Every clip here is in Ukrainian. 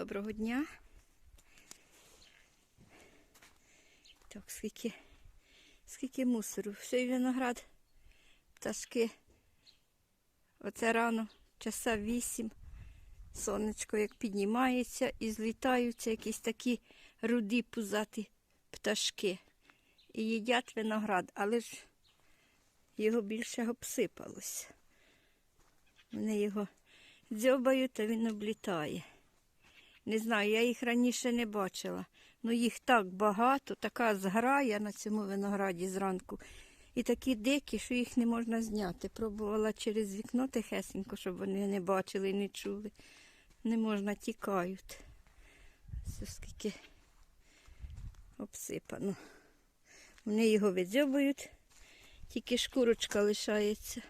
Доброго дня. Так, скільки, скільки мусору. Все виноград, пташки. Оце рано, часа вісім. Сонечко як піднімається і злітаються якісь такі руді пузаті пташки. І їдять виноград, але ж його більше обсипалося. Вони його дзьобають, а він облітає. Не знаю, я їх раніше не бачила. Ну їх так багато, така зграя на цьому винограді зранку. І такі дикі, що їх не можна зняти. Пробувала через вікно тихесенько, щоб вони не бачили і не чули. Не можна, тікають. Все скільки обсипано. Вони його видзьобують, тільки шкурочка лишається.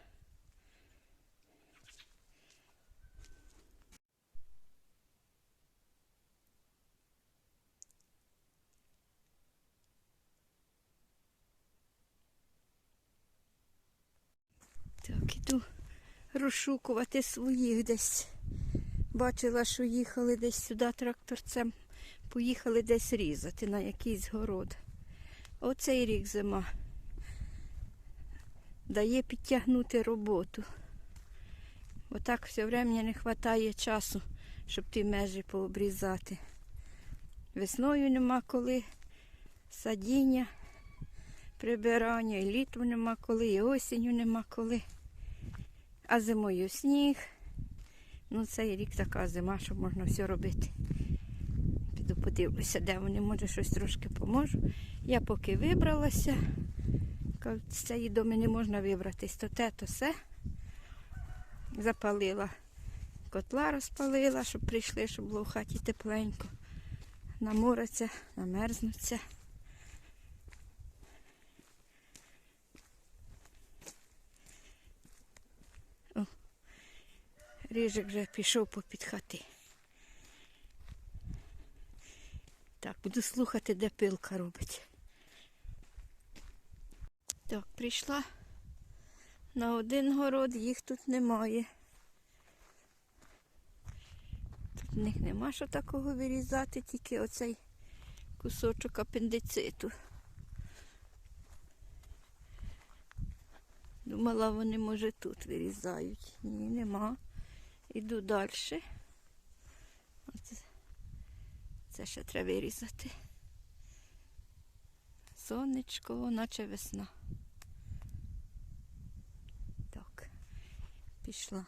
Так, іду розшукувати своїх десь. Бачила, що їхали десь сюди тракторцем, поїхали десь різати на якийсь город. Оцей рік зима дає підтягнути роботу. Бо так все время не вистачає часу, щоб ті межі пообрізати. Весною нема коли, садіння, прибирання, і літом нема коли, і осінню нема коли. А зимою сніг. Ну, цей рік така зима, що можна все робити. Піду подивлюся, де вони, може, щось трошки поможу. Я поки вибралася. З цієї доми не можна вибратись, то те, то все. Запалила. Котла розпалила, щоб прийшли, щоб було в хаті тепленько. Намораться, намерзнуться. Ріжик вже пішов попід хати. Так, буду слухати, де пилка робить. Так, прийшла на один город, їх тут немає. Тут в них нема що такого вирізати, тільки оцей кусочок апендициту. Думала, вони, може, тут вирізають. Ні, нема. Іду далі. Це ще треба вирізати. Сонечко, наче весна. Так, пішла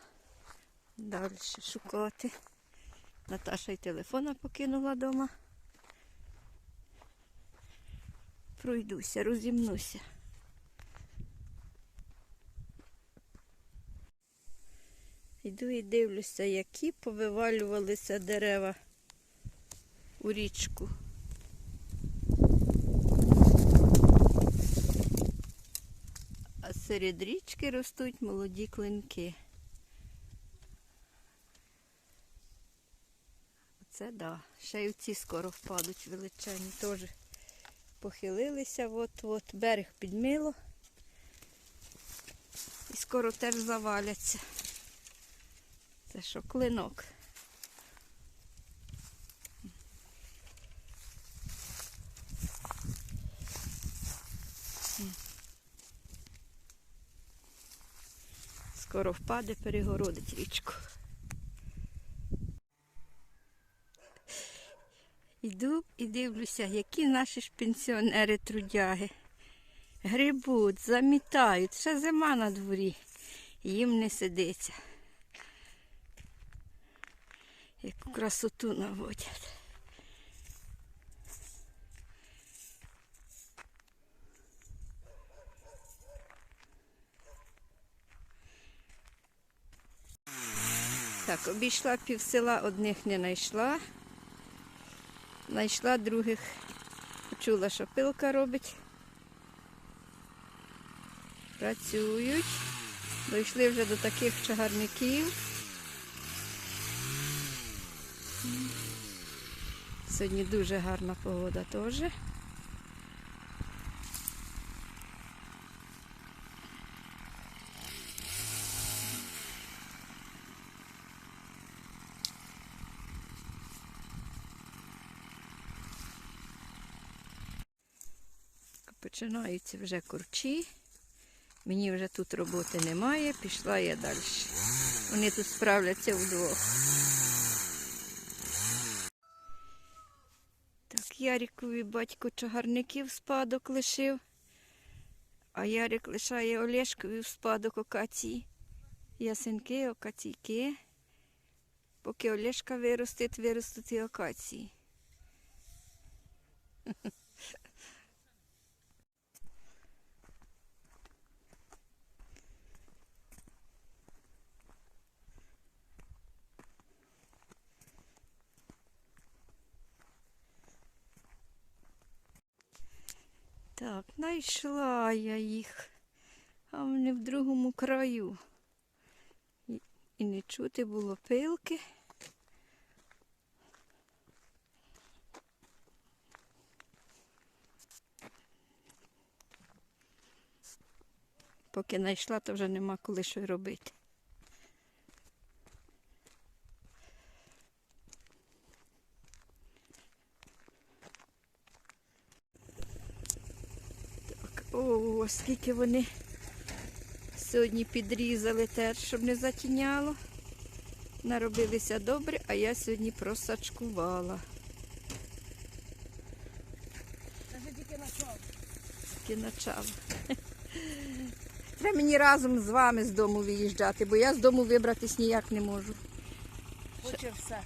далі шукати. Наташа й телефона покинула вдома. Пройдуся, розімнуся. Йду і дивлюся, які повивалювалися дерева у річку. А серед річки ростуть молоді клинки. Це да. Ще й оці скоро впадуть величезні. Теж похилилися, от-от берег підмило. І скоро теж заваляться. Це що, клинок. Скоро впаде, перегородить річку. Йду і дивлюся, які наші ж пенсіонери трудяги. Грибуть, замітають, ще зима на дворі. Їм не сидиться. Красоту наводять. Так, обійшла пів села, одних не знайшла. Знайшла других. Почула, що пилка робить. Працюють. Дійшли вже до таких чагарників. Сьогодні дуже гарна погода теж. Починаються вже курчі. Мені вже тут роботи немає, пішла я далі. Вони тут справляться вдвох. Ярикові батько чагарників спадок лишив, а Ярик лишає Олешкові в спадок окації. Ясенки, окаційки. Поки Олешка виростить, виростуть і окації. Так, знайшла я їх, а вони в другому краю. І, не чути було пилки. Поки знайшла, то вже нема коли що робити. Так, о, скільки вони сьогодні підрізали теж, щоб не затіняло. Наробилися добре, а я сьогодні просачкувала. Тільки почав. Треба мені разом з вами з дому виїжджати, бо я з дому вибратись ніяк не можу. Хоче все.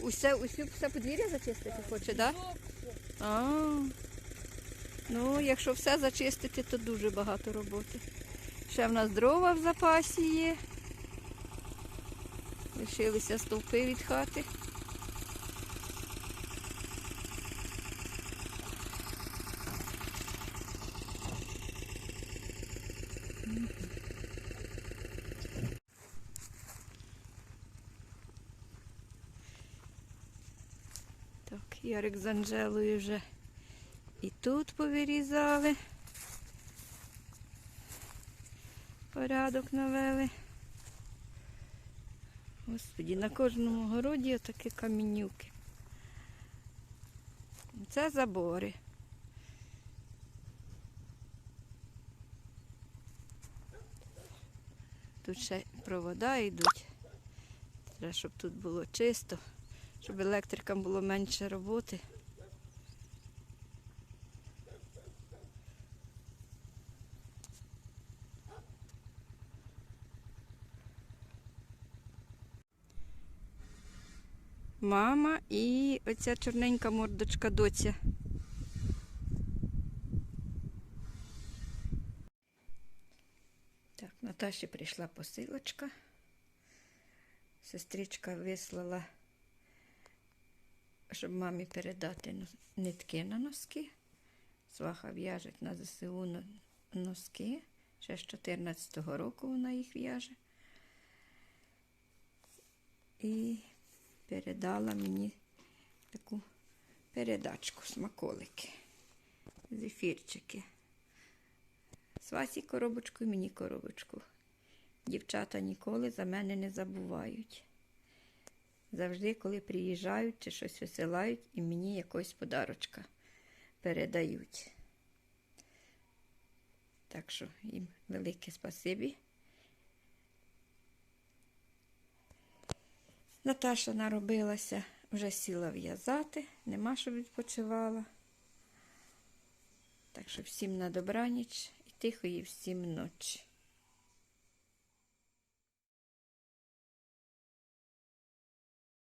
Усе, усе, все подвір'я зачистити хоче, так? Да? А, ну, якщо все зачистити, то дуже багато роботи. Ще в нас дрова в запасі є. Лишилися стовпи від хати. Так, Ярик з Анжелою вже і тут повирізали. Порядок навели. Господі, на кожному городі отакі камінюки. Це забори. Тут ще провода йдуть. Треба, щоб тут було чисто, щоб електрикам було менше роботи. Мама і оця чорненька мордочка доця. Так, Наташі прийшла посилочка. Сестричка вислала, щоб мамі передати нитки на носки. Сваха в'яжеть на ЗСУ носки. Ще з 14-го року вона їх в'яже. І передала мені таку передачку, смаколики, зефірчики. Свасі коробочку і мені коробочку. Дівчата ніколи за мене не забувають. Завжди, коли приїжджають чи щось висилають, і мені якось подарочка передають. Так що їм велике спасибі. Наташа наробилася, вже сіла в'язати, нема що відпочивала. Так що всім на добраніч і тихої всім ночі.